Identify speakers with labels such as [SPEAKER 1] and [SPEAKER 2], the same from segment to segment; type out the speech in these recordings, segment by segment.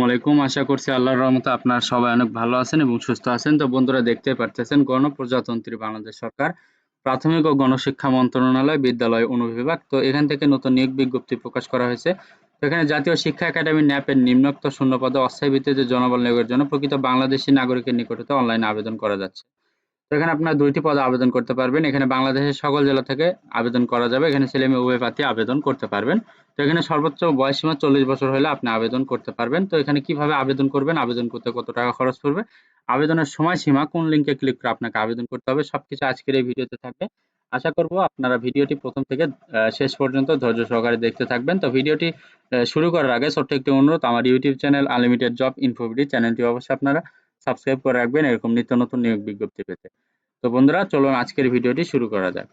[SPEAKER 1] আসসালামাইকুম আশা করছি আল্লাহর রহমতে আপনার সবাই অনেক ভালো আছেন এবং সুস্থ আছেন তো বন্ধুরা দেখতে পারতেছেন গণপ্রজাতন্ত্রী বাংলাদেশ সরকার প্রাথমিক ও গণশিক্ষা মন্ত্রণালয় বিদ্যালয় অনুবিভাগ তো এখান থেকে নতুন নিয়োগ বিজ্ঞপ্তি প্রকাশ করা হয়েছে এখানে জাতীয় শিক্ষা একাডেমি ন্যাপের নিম্নোক্ত শূন্যপদে অস্থায়ী ভিত্তিতে জনবল নিয়োগের জন্য প্রকৃত বাংলাদেশি নাগরিকের নিকটতে অনলাইনে আবেদন করা যাচ্ছে তো এখানে আপনারা দুইটি পদে আবেদন করতে পারবেন এখানে বাংলাদেশের সকল জেলা থেকে আবেদন করা যাবে এখানে ছেলে মেয়ে উভয় পাতি আবেদন করতে পারবেন তো এখানে সর্বোচ্চ বয়স সীমা চল্লিশ বছর হলে আপনি আবেদন করতে পারবেন তো এখানে কিভাবে আবেদন করবেন আবেদন করতে কত টাকা খরচ পড়বে আবেদনের সময়সীমা কোন লিঙ্কে ক্লিক করে আপনাকে আবেদন করতে হবে সবকিছু আজকের এই ভিডিওতে থাকবে আশা করব আপনারা ভিডিওটি প্রথম থেকে শেষ পর্যন্ত ধৈর্য সহকারে দেখতে থাকবেন তো ভিডিওটি শুরু করার আগে ছোট্ট একটি অনুরোধ আমার ইউটিউব চ্যানেল আনলিমিটেড জব ইনফোভিডি চ্যানেলটি অবশ্যই আপনারা সাবস্ক্রাইব করে রাখবেন এরকম নিত্য নতুন নিয়োগ বিজ্ঞপ্তি পেতে তো বন্ধুরা চলুন আজকের ভিডিওটি শুরু করা যাক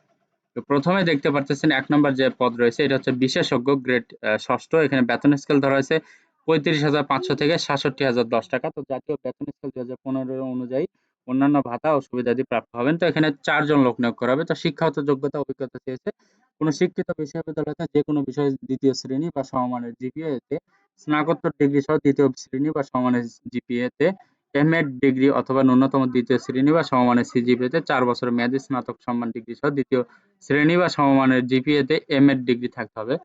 [SPEAKER 1] তো প্রথমে দেখতে পাচ্ছেন এক নম্বর যে পদ রয়েছে এটা হচ্ছে বিশেষজ্ঞ গ্রেড ষষ্ঠ এখানে বেতন স্কেল ধরা হয়েছে পঁয়ত্রিশ হাজার পাঁচশো থেকে সাতষট্টি হাজার দশ টাকা তো জাতীয় বেতন স্কেল দু হাজার পনেরো অনুযায়ী অন্যান্য ভাতা ও সুবিধাদি প্রাপ্ত হবেন তো এখানে চারজন লোক নিয়োগ করা হবে তো শিক্ষাগত যোগ্যতা অভিজ্ঞতা চেয়েছে কোনো শিক্ষিত বিশ্ববিদ্যালয়তে যে কোনো বিষয়ে দ্বিতীয় শ্রেণী বা সমমানের জিপিএ স্নাতকোত্তর ডিগ্রি সহ দ্বিতীয় শ্রেণী বা সমমানের জিপিএ তে এমএড ডিগ্রি অথবা ন্যূনতম দ্বিতীয় শ্রেণী বা সমমানের সিজিপিএতে চার বছরের মেয়াদী স্নাতক সম্মান ডিগ্রি সহ দ্বিতীয় শ্রেণী বা সমমানের জিপিএতে এমএড ডিগ্রি থাকতে হবে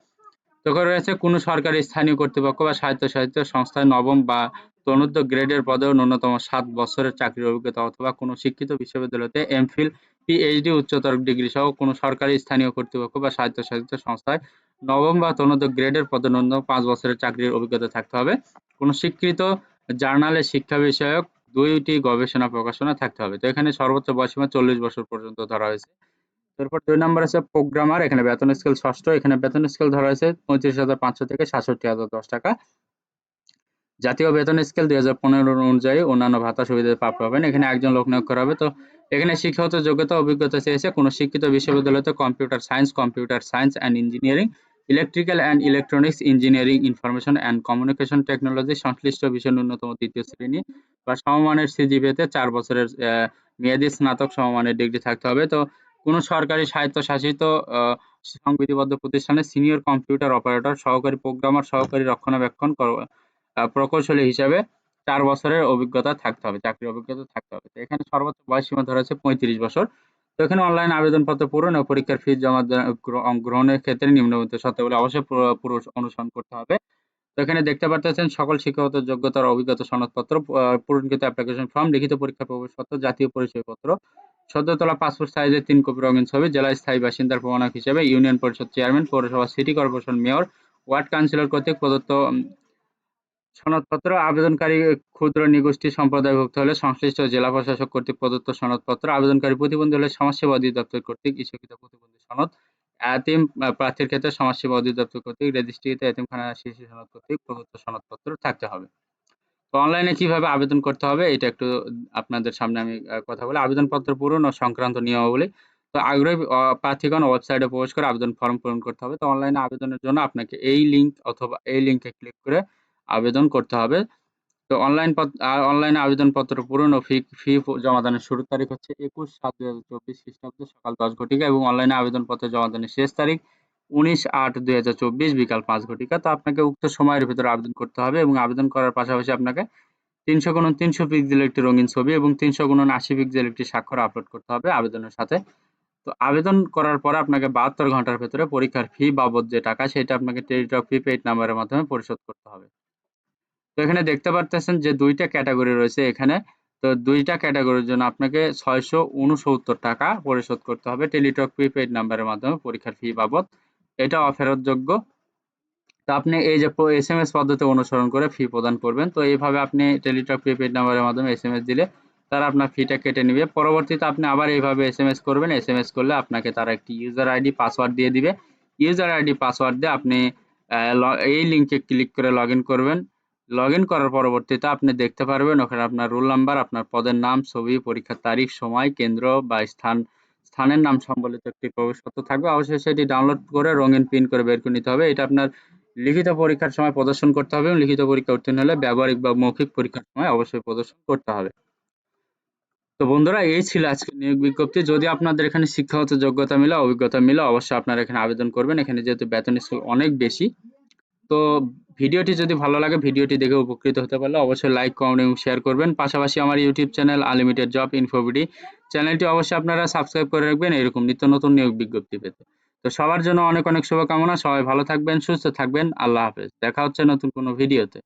[SPEAKER 1] তারপরে রয়েছে কোনো সরকারি স্থানীয় কর্তৃপক্ষ বা সাহিত্য সংস্থায় নবম বা তনুদ্ধ গ্রেডের পদেও ন্যূনতম সাত বছরের চাকরির অভিজ্ঞতা অথবা কোনো শিক্ষিত বিশ্ববিদ্যালয়তে এমফিল পিএইচডি উচ্চতর ডিগ্রি সহ কোনো সরকারি স্থানীয় কর্তৃপক্ষ বা সাহিত্য সংস্থায় নবম বা তনুদ্ধ গ্রেডের পদে ন্যূনতম পাঁচ বছরের চাকরির অভিজ্ঞতা থাকতে হবে কোনো স্বীকৃত জার্নালে শিক্ষা বিষয়ক দুইটি গবেষণা প্রকাশনা থাকতে হবে তো এখানে সর্বোচ্চ বয়সীমা চল্লিশ বছর পর্যন্ত ধরা হয়েছে তারপর দুই নম্বর আছে প্রোগ্রামার এখানে বেতন স্কেল ষষ্ঠ এখানে বেতন স্কেল ধরা হয়েছে পঁয়ত্রিশ হাজার পাঁচশো থেকে সাতষট্টি হাজার দশ টাকা জাতীয় বেতন স্কেল দুই হাজার পনেরো অনুযায়ী অন্যান্য ভাতা সুবিধা প্রাপ্ত হবেন এখানে একজন লোক নিয়োগ করা হবে তো এখানে শিক্ষাগত যোগ্যতা অভিজ্ঞতা চেয়েছে কোনো শিক্ষিত বিশ্ববিদ্যালয়তে computer science computer science and engineering electrical and electronics engineering information and communication technology সংশ্লিষ্ট বিষয় ন্যূনতম তৃতীয় শ্রেণী বা সমমানের সিজিপিএতে চার বছরের মেয়াদী স্নাতক সমমানের ডিগ্রি থাকতে হবে তো কোনো সরকারি স্বায়ত্তশাসিত সংবিধিবদ্ধ প্রতিষ্ঠানে সিনিয়র কম্পিউটার অপারেটর সহকারী প্রোগ্রামার সহকারী রক্ষণাবেক্ষণ প্রকৌশলী হিসাবে চার বছরের অভিজ্ঞতা থাকতে হবে চাকরির অভিজ্ঞতা থাকতে হবে এখানে সর্বোচ্চ বয়স সীমা ধরা হয়েছে পঁয়ত্রিশ বছর এখানে অনলাইন আবেদনপত্র পূরণ ও পরীক্ষার ফি জমা গ্রহণের ক্ষেত্রে নিম্নবর্ণিত শর্তাবলী অবশ্যই অনুসরণ করতে হবে তো এখানে দেখতে পারতেছেন সকল শিক্ষাগত যোগ্যতার অভিজ্ঞতা সনদপত্র পূরণকৃত অ্যাপ্লিকেশন ফর্ম লিখিত পরীক্ষা প্রবেশপত্র জাতীয় পরিচয়পত্র পত্র সদ্যতলা পাসপোর্ট সাইজের তিন কপি রঙিন ছবি জেলায় স্থায়ী বাসিন্দার প্রমাণক হিসেবে ইউনিয়ন পরিষদ চেয়ারম্যান পৌরসভা city corporation mayor ward councillor কর্তৃক প্রদত্ত সনদপত্র আবেদনকারী ক্ষুদ্র নিগোষ্ঠী সম্প্রদায়ভুক্ত হলে সংশ্লিষ্ট জেলা প্রশাসক কর্তৃক প্রদত্ত সনদপত্র আবেদনকারী প্রতিবন্ধী হলে সমাজসেবা অধিদপ্তর কর্তৃক ইস্যুকৃত প্রতিবন্ধী সনদ এতিম প্রার্থীর ক্ষেত্রে সমাজসেবা অধিদপ্তর কর্তৃক রেজিস্ট্রিতে এতিমখানা শিশু সনদ কর্তৃক প্রদত্ত সনদপত্র থাকতে হবে তো অনলাইনে কিভাবে আবেদন করতে হবে এটা একটু আপনাদের সামনে আমি কথা বলি আবেদনপত্র পূরণ ও সংক্রান্ত নিয়মাবলী তো আগ্রহী প্রার্থীগণ ওয়েবসাইটে প্রবেশ করে আবেদন ফর্ম পূরণ করতে হবে তো অনলাইনে আবেদনের জন্য আপনাকে এই লিঙ্ক অথবা এই লিঙ্কে ক্লিক করে আবেদন করতে হবে তো অনলাইন অনলাইনে আবেদনপত্র পূরণ ও ফি ফি জমাদানের শুরুর তারিখ হচ্ছে একুশ সাত দু হাজার চব্বিশ খ্রিস্টাব্দ সকাল দশ ঘটিকা এবং অনলাইনে আবেদনপত্র জমাদানের শেষ তারিখ উনিশ আট দুই হাজার চব্বিশ বিকাল পাঁচ ঘটিকা তো আপনাকে উক্ত সময়ের ভিতরে আবেদন করতে হবে এবং আবেদন করার পাশাপাশি আপনাকে তিনশো গুণ তিনশো পিক্সেল একটি রঙিন ছবি এবং তিনশো গুণ আশি পিক্সেল একটি স্বাক্ষর আপলোড করতে হবে আবেদনের সাথে তো আবেদন করার পরে আপনাকে বাহাত্তর ঘন্টার ভেতরে পরীক্ষার ফি বাবদ যে টাকা সেটা আপনাকে টেলিটক প্রিপেইড নাম্বারের মাধ্যমে পরিশোধ করতে হবে তো এখানে দেখতে পারতেছেন যে দুইটা ক্যাটাগরি রয়েছে এখানে তো দুইটা ক্যাটাগরির জন্য আপনাকে ছয়শো উনসত্তর টাকা পরিশোধ করতে হবে টেলিটক প্রিপেড নাম্বারের মাধ্যমে পরীক্ষার ফি বাবদ এটা অফেরতযোগ্য তো আপনি এই যে এস এম এস পদ্ধতি অনুসরণ করে ফি প্রদান করবেন তো এইভাবে আপনি টেলিটক প্রিপেড নাম্বারের মাধ্যমে এস এম এস দিলে তারা আপনার ফিটা কেটে নেবে পরবর্তীতে আপনি আবার এইভাবে এস এম এস করবেন এস এম এস করলে আপনাকে তারা একটি ইউজার আইডি পাসওয়ার্ড দিয়ে দিবে ইউজার আইডি পাসওয়ার্ড দিয়ে আপনি এই লিঙ্কে ক্লিক করে লগ ইন করবেন লগ ইন করার পরবর্তীতে আপনি দেখতে পারবেন ওখানে আপনার রোল নাম্বার আপনার পদের নাম ছবি পরীক্ষার তারিখ সময় কেন্দ্র বা স্থান স্থানের নাম সম্বলিত একটি প্রবেশপত্র থাকবে অবশ্যই সেটি ডাউনলোড করে রঙিন প্রিন্ট করে বের করে নিতে হবে এটা আপনার লিখিত পরীক্ষার সময় প্রদর্শন করতে হবে এবং লিখিত পরীক্ষা উত্তীর্ণ হলে ব্যবহারিক বা মৌখিক পরীক্ষার সময় অবশ্যই প্রদর্শন করতে হবে তো বন্ধুরা এই ছিল আজকে নিয়োগ বিজ্ঞপ্তি যদি আপনাদের এখানে শিক্ষাগত যোগ্যতা মিলে অভিজ্ঞতা মিলে অবশ্যই আপনারা এখানে আবেদন করবেন এখানে যেহেতু বেতন স্কুল অনেক বেশি তো ভিডিওটি যদি ভালো লাগে ভিডিওটি দেখে উপকৃত হতে পারলে অবশ্যই লাইক কমেন্ট এবং শেয়ার করবেন পাশাপাশি আমার ইউটিউব চ্যানেল আনলিমিটেড জব ইনফোভিডি চ্যানেলটি অবশ্যই আপনারা সাবস্ক্রাইব করে রাখবেন এরকম নিত্য নতুন নিয়োগ বিজ্ঞপ্তি পেতে তো সবার জন্য অনেক অনেক শুভকামনা সবাই ভালো থাকবেন সুস্থ থাকবেন আল্লাহ হাফেজ দেখা হচ্ছে নতুন কোনো ভিডিওতে